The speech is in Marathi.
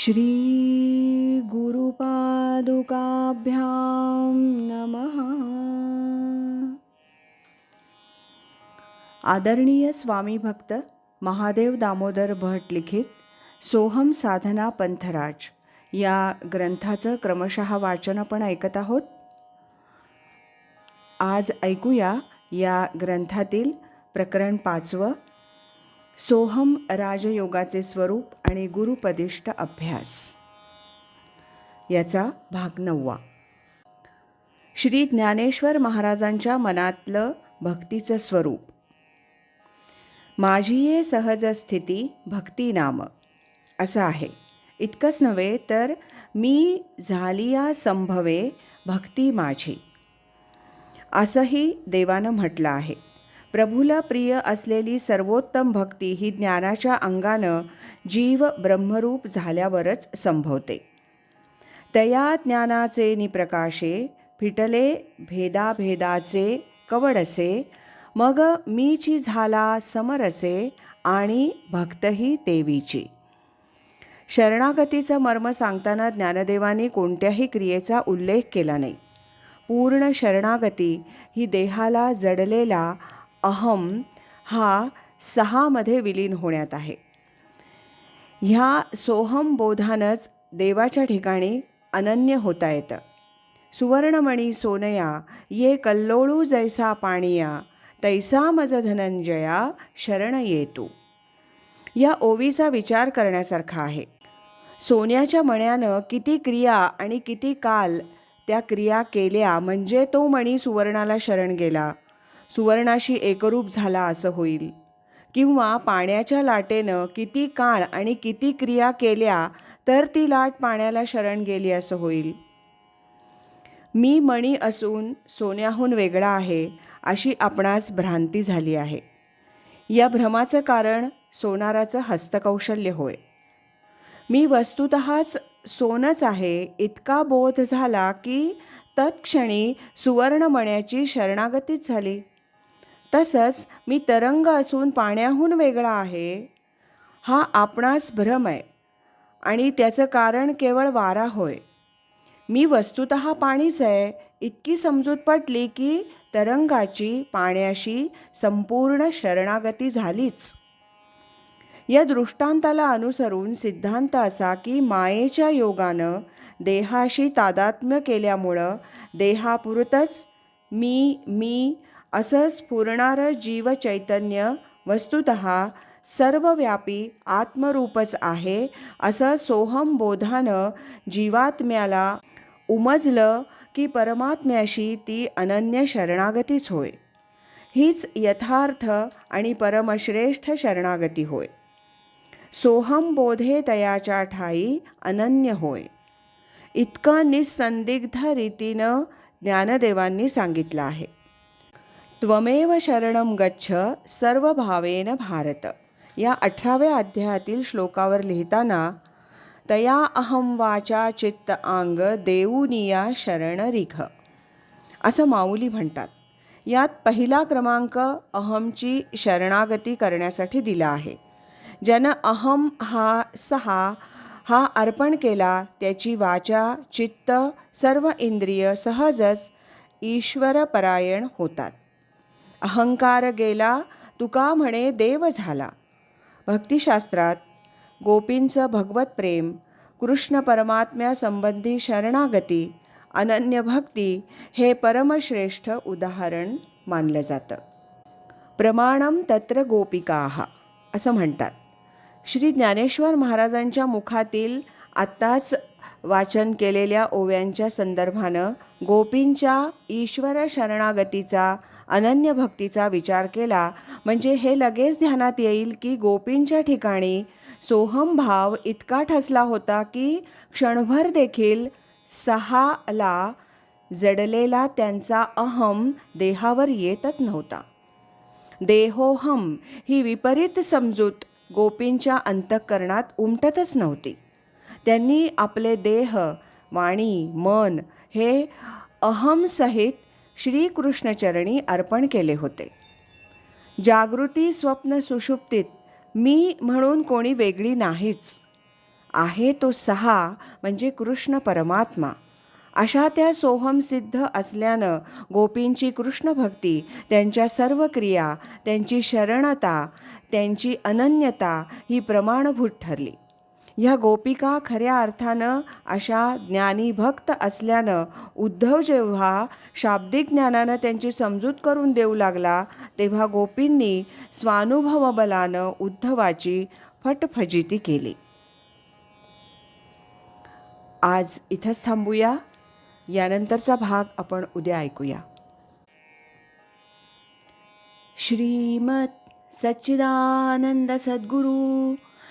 श्री गुरुपादुकाभ्यां नमः। आदरणीय स्वामी भक्त महादेव दामोदर भट लिखित सोहम साधना पंथराज या ग्रंथाचं क्रमशः वाचन आपण ऐकत आहोत. आज ऐकूया या ग्रंथातील प्रकरण पाचवं सोहम राजयोगाचे स्वरूप आणि गुरुपदिष्ट अभ्यास. याचा भाग नववा. श्री ज्ञानेश्वर महाराजांच्या मनातलं भक्तीचं स्वरूप. माझी ये सहज स्थिती भक्ती नाम असं आहे. इतकंच नव्हे तर मी झालिया संभवे भक्ती माझी. असंही देवानं म्हटलं आहे. प्रभूला प्रिय असलेली सर्वोत्तम भक्ती ही ज्ञानाच्या अंगानं जीव ब्रह्मरूप झाल्यावरच संभवते. तया ज्ञानाचे निप्रकाशे फिटले भेदाभेदाचे कवडसे मग मीची झाला समरसे आणि भक्तही देवीची शरणागतीचं मर्म सांगताना ज्ञानदेवानी कोणत्याही क्रियेचा उल्लेख केला नाही. पूर्ण शरणागती ही देहाला जडलेला अहम हा सहामध्ये विलीन होण्यात आहे. ह्या सोहम बोधानच देवाच्या ठिकाणी अनन्य होता येतं. सुवर्णमणी सोनया ये कल्लोळू जैसा पाणिया तैसा मज धनंजया शरण येतो या ओवीचा विचार करण्यासारखा आहे. सोन्याच्या मण्यानं किती क्रिया आणि किती काल त्या क्रिया केल्या म्हणजे तो मणी सुवर्णाला शरण गेला. सुवर्णाशी एकरूप झाला असं होईल. किंवा पाण्याच्या लाटेनं किती काळ आणि किती क्रिया केल्या तर ती लाट पाण्याला शरण गेली असं होईल. मी मणी असून सोन्याहून वेगळा आहे अशी आपणास भ्रांती झाली आहे. या भ्रमाचं कारण सोनाराचं हस्तकौशल्य होय. मी वस्तुतःच सोनच आहे इतका बोध झाला की तत्क्षणी सुवर्णमण्याची शरणागतीच झाली. तसंच मी तरंग असून पाण्याहून वेगळा आहे हा आपणास भ्रम आहे आणि त्याचं कारण केवळ वारा होय. मी वस्तुत पाणीच आहे इतकी समजूत पटली की तरंगाची पाण्याशी संपूर्ण शरणागती झालीच. या दृष्टांताला अनुसरून सिद्धांत असा की मायेच्या योगानं देहाशी तादात्म्य केल्यामुळं देहापुरतच मी मी असं स्फुरणारं जीवचैतन्य वस्तुत सर्वव्यापी आत्मरूपच आहे. असं सोहम बोधानं जीवात्म्याला उमजलं की परमात्म्याशी ती अनन्य शरणागतीच होय. हीच यथार्थ आणि परमश्रेष्ठ शरणागती होय. सोहम बोधे तयाच्या ठाई अनन्य होय. इतकं निसंदिग्ध रीतीनं ज्ञानदेवांनी सांगितलं आहे. त्वमेव शरणम गच्छ सर्व भावेन भारत. या अठराव्या अध्यायातील श्लोकावर लिहिताना तया अहम वाचा चित्त आंग देऊनिया शरणरिख असं माऊली म्हणतात. यात पहिला क्रमांक अहमची शरणागती करण्यासाठी दिला आहे. ज्यानं अहम हा सहा हा अर्पण केला त्याची वाचा चित्त सर्व इंद्रिय सहजच ईश्वरपरायण होतात. अहंकार गेला तुका म्हणे देव झाला. भक्तिशास्त्रात गोपींचं भगवत प्रेम कृष्ण परमात्म्यासंबंधी शरणागती अनन्य भक्ती हे परमश्रेष्ठ उदाहरण मानलं जातं. प्रमाणम तत्र गोपिकाहा असं म्हणतात. श्री ज्ञानेश्वर महाराजांच्या मुखातील आत्ताच वाचन केलेल्या ओव्यांच्या संदर्भानं गोपींच्या ईश्वर शरणागतीचा अनन्य भक्तीचा विचार केला. म्हणजे हे लगेच ध्यानात येईल की गोपींच्या ठिकाणी सोहम भाव इतका ठसला होता की क्षणभर देखील सहाला जडलेला त्यांचा अहम देहावर येतच नव्हता. देहोहम ही विपरीत समजूत गोपींच्या अंतःकरणात उमटतच नव्हती. त्यांनी आपले देह वाणी मन हे अहमसहित श्रीकृष्णचरणी अर्पण केले होते. जागृती स्वप्न सुषुप्तीत मी म्हणून कोणी वेगळी नाहीच. आहे तो सहा म्हणजे कृष्ण परमात्मा. अशा त्या सोहम सिद्ध असल्यानं गोपींची कृष्णभक्ती त्यांच्या सर्व क्रिया त्यांची शरणता त्यांची अनन्यता ही प्रमाणभूत ठरली. ह्या गोपिका खऱ्या अर्थानं अशा ज्ञानी भक्त असल्यानं उद्धव जेव्हा शाब्दिक ज्ञानानं त्यांची समजूत करून देऊ लागला तेव्हा गोपींनी स्वानुभव बलानं उद्धवाची फटफजिती केली. आज इथंच थांबूया. यानंतरचा भाग आपण उद्या ऐकूया. श्रीमत सच्चिदानंद सद्गुरू